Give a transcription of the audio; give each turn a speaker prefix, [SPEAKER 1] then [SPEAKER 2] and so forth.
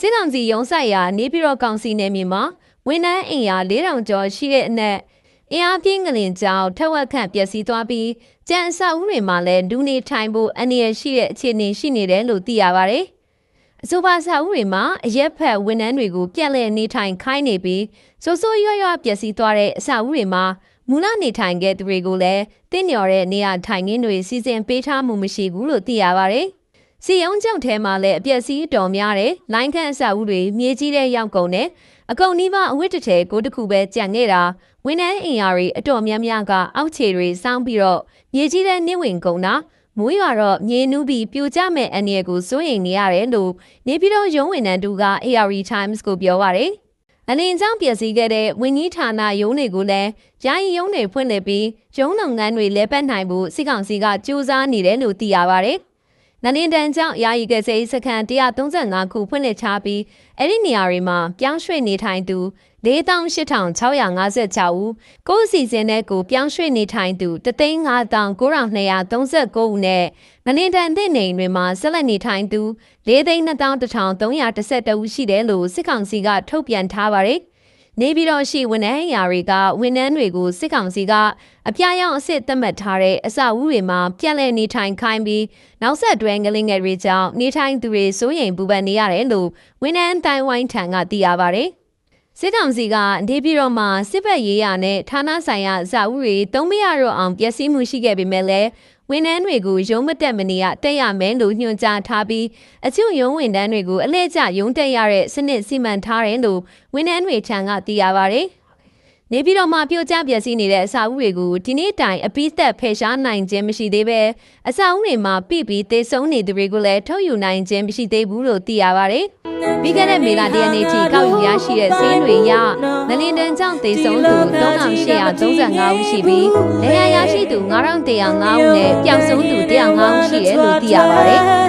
[SPEAKER 1] စစ်ကောင်စီရုံးဆိုင်ရာနေပြည်တော်ကောင်စီနယ်မြေမှာဝန်ထမ်းအင်အား4000ကျော်ရှိတဲ့အနက်အင်အားပြင်းကလင်ကြောင်ထက်ဝက်ခန့်ပျက်စီးသွားပြီးကြံအဆောက်အဦတွေမှာလည်းလူနေထိုင်ဖို့အနေရရှိတဲ့အခြေအနေရှိနေတယ်လို့သိရပါတယ်။အဆိုပါဆောက်အဦတွေမှာအရက်ဖက်ဝန်ထမ်းတွေကိုပြက်လက်နေထိုင်ခိုင်းနေပြီးစိုးစိုးရွရွပျက်စီးသွားတဲ့အဆောက်အဦတွေမှာမူလနေထိုင်ခဲ့သူတွေကိုလည်းတင်းညော်တဲ့နေရာထိုင်ခင်းတွေစီစဉ်ပေးထားမှုမရှိဘူးလို့သိရပါတယ်။ စီယုံကြောင့်ထဲမှာလည်းအပျက်စီးတော်များတယ်။လိုင်းခန့်အဆောက်အဦတွေမြေကြီးတဲ့ရောက်ကုန်တယ်။အကုန်နီးပါးအဝတ်တစ်ထည်ကိုတစ်ခုပဲကြံခဲ့တာဝန်ထမ်းအင်အားတွေအတော်များများကအောက်ခြေတွေစောင်းပြီးတော့မြေကြီးတဲ့နှင်းဝင်ကုန်တာမိုးရွာတော့မြေနူးပြီးပြိုကျမဲ့အန္တရာယ်ကိုစိုးရိမ်နေရတယ်လို့နေပြည်တော်ရုံးဝန်ထမ်းတူက AR Times ကိုပြောပါတယ်။အလင်းကြောင့်ပျက်စီးခဲ့တဲ့ဝင်းကြီးဌာနရုံးတွေကိုလည်းယာယီရုံးတွေဖွင့်လှစ်ပြီးရုံးလုပ်ငန်းတွေလဲပတ်နိုင်ဖို့စစ်ကောင်စီကစူးစမ်းနေတယ်လို့သိရပါတယ်။ နလင်တန်ကြောင့်ယာယီကစေးစခန်း135ခုဖွင့်လှစ်ထားပြီးအဲ့ဒီနေရာတွေမှာပြောင်းရွှေ့နေထိုင်သူ48,656ဦးကိုယ်အစီအစဉ်နဲ့ကိုပြောင်းရွှေ့နေထိုင်သူ359,939ဦးနဲ့နလင်တန်တဲ့နေအိမ်တွေမှာဆက်လက်နေထိုင်သူ4,1,311ဦးရှိတယ်လို့စစ်ကောင်စီကထုတ်ပြန်ထားပါတယ် နေပြည်တော်ရှိဝန်ထမ်းရာတွေကဝန်ထမ်းတွေကိုစစ်ကောင်စီကအပြာရောင်အစ်စ်သတ်မှတ်ထားတဲ့အဆောက်အဦတွေမှာပြက်လက်နေထိုင်ခိုင်းပြီးနောက်ဆက်တွဲငလင်းငယ်တွေကြောင့်နေထိုင်သူတွေစိုးရိမ်ပူပန်နေရတယ်လို့ဝန်ထမ်းတိုင်းဝိုင်းထံကသိရပါတယ်။စစ်ကောင်စီကနေပြည်တော်မှာစစ်ဘက်ရေးရာနဲ့ဌာနဆိုင်ရာအဆောက်အဦတွေသုံးမရတော့အောင်ပျက်စီးမှုရှိခဲ့ပေမဲ့လည်း ဝန်ထမ်းတွေကိုရုံးမတက်မနေရတက်ရမယ်လို့ညွှန်ကြားထားပြီးအချို့ရုံးဝန်ထမ်းတွေကိုအလဲကျရုံးတက်ရတဲ့စနစ်စီမံထားတယ်လို့ဝန်ထမ်းတွေထံကသိရပါတယ်။နေပြည်တော်မှာပြိုကျပျက်စီးနေတဲ့အဆောက်အဦတွေကိုဒီနေ့တိုင်အပိသက်ဖယ်ရှားနိုင်ခြင်းမရှိသေးပဲအဆောက်အဦတွေမှာပြပြီးသေဆုံးနေသူတွေကိုလည်းထုတ်ယူနိုင်ခြင်းမရှိသေးဘူးလို့သိရပါတယ်။ ပြီးခဲ့တဲ့မေလတရက်နေ့ထိကောက်ယူရရှိတဲ့စီးတွေရနလင်တန်ကြောင့်သေဆုံးသူ3835ဦးရှိပြီးဒဏ်ရာရရှိသူ9105ဦးနဲ့ပျောက်ဆုံးသူ105ဦးရှိတယ်လို့သိရပါတယ်။